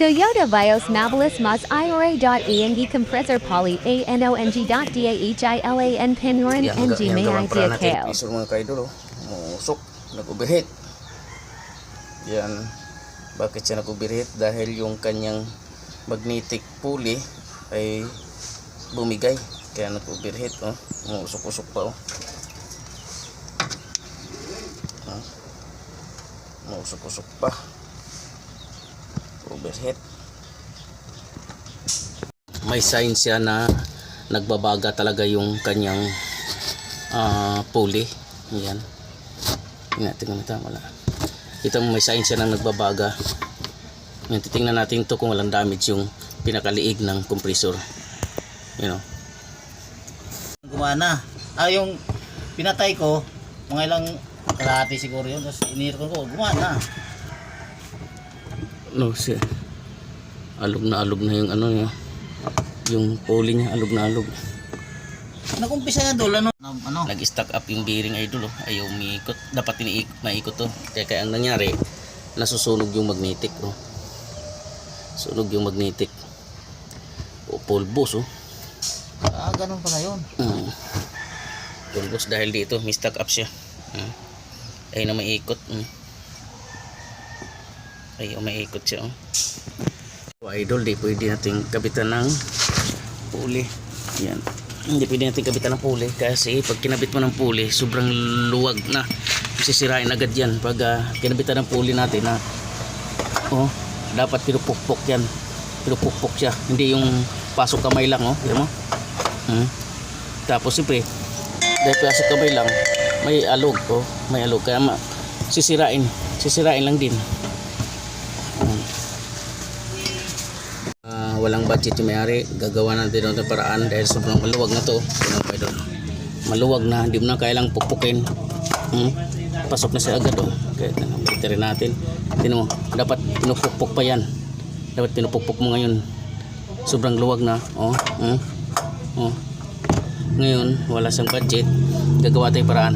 Toyota Vios Mabilis Mas IRA.eng compressor poly ANONG.DAHILAN Pinuran Yan, NG may idea kale. Piso mga kaidol, oh. Musok, nag-overheat. Yan. Bakit siya nag-overheat? Dahil yung kanyang magnetic pulley ay bumigay. Kaya nag-overheat, oh. Umusok-usok pa, oh. Umusok-usok pa. Overheat. May sign siya na nagbabaga talaga yung kanyang ah pulley. Yan. Tingnan natin tama na. Ito may sign siya na nagbabaga. Yan, titingnan natin to kung walang damage yung pinakaliig ng compressor. You know. gumana. Ah, yung pinatay ko, mga ilang kalahati siguro yun. Tapos inir ko, gumana. No, si alog na alog na yung ano niya. Yung pulley niya alog na alog. Nagumpisa na doon, ano? ano? Nag-stack up yung bearing idol oh. Ayaw umiikot. Dapat iniik maikot to. Kaya, kaya ang nangyari, nasusunog yung magnetic oh. Sunog yung magnetic. O pulbos oh. Ah, ganun pala yun. Mm. Pulbos dahil dito, may stack up siya. Mm. Ayaw na maikot. Mm. Ayaw maikot siya oh. Idol, di pwede natin kabitan ng pulley. Yan. Hindi pwede natin kabitan ng pulley kasi pag kinabit mo ng pulley, sobrang luwag na. Sisirain agad yan pag ah, kinabitan ng pulley natin na oh, dapat pinupukpok yan. Pinupukpok siya. Hindi yung pasok kamay lang oh. Yan mo. Hmm. Tapos siyempre, dahil pasok kamay lang, may alog oh, may alog kaya ma sisirain, sisirain lang din. Hmm. Ah, walang budget yung may-ari, gagawa natin ng paraan dahil sobrang maluwag na to. Doon. Maluwag na, hindi mo na kailang pupukin. Hmm? Pasok na siya agad oh. Kaya rin natin. Tingnan mo, dapat pinupukpok pa yan. Dapat pinupukpok mo ngayon. Sobrang luwag na. Oh, hmm? oh. Ngayon, wala siyang budget. Gagawa tayong paraan.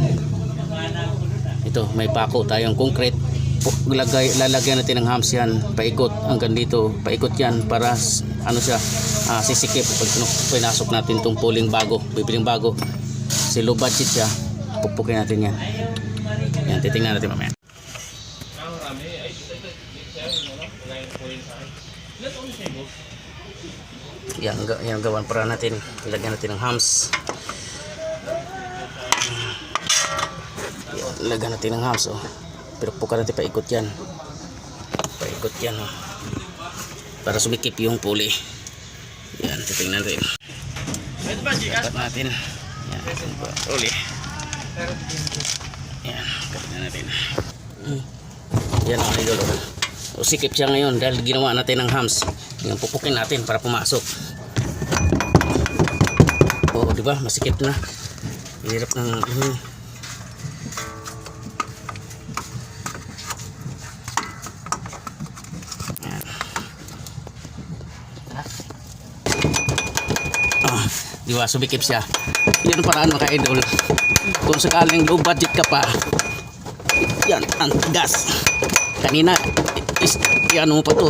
Ito, may pako tayong concrete. Lagay, lalagyan natin ng hams yan. Paikot hanggang dito. Paikot yan para ano siya, ah, sisikip. Pag pinasok natin itong pulling bago, bibiling bago. Kasi low budget siya. Pupukin natin yan. Yan, titingnan natin mamaya. Yan, yan gawan para natin. Ilagyan natin ng hams. Yan, ilagyan natin ng hams. Oh. Pero puka natin paikot yan. Paikot yan. Oh. Para sumikip yung pulley. Yan, titingnan natin. Kapat natin. Yan, pulley. Yan, kapat natin. Mm. Yan ang idol. Oh. O sikip siya ngayon dahil ginawa natin ng hams. Yung pupukin natin para pumasok. Oo, di ba? Masikip na. Hirap ng ano. Di ba? Sumikip siya. Yan paraan mga idol. Kung sakaling low budget ka pa, yan, ang gas. Kanina, is, ano mo pa to.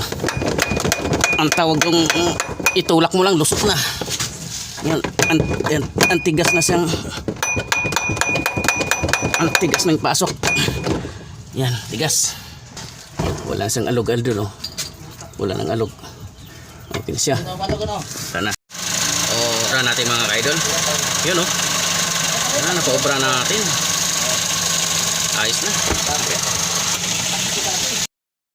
Ang tawag yung mm, itulak mo lang, lusot na. Yan, ang, yan, ang tigas na siyang ang tigas ng pasok. Yan, tigas. Wala siyang alog aldo, no? Wala nang alog. Okay na siya. Sana. O, obra natin mga ka-idol. Yun, oh. Yan, napaobra natin. Ayos na.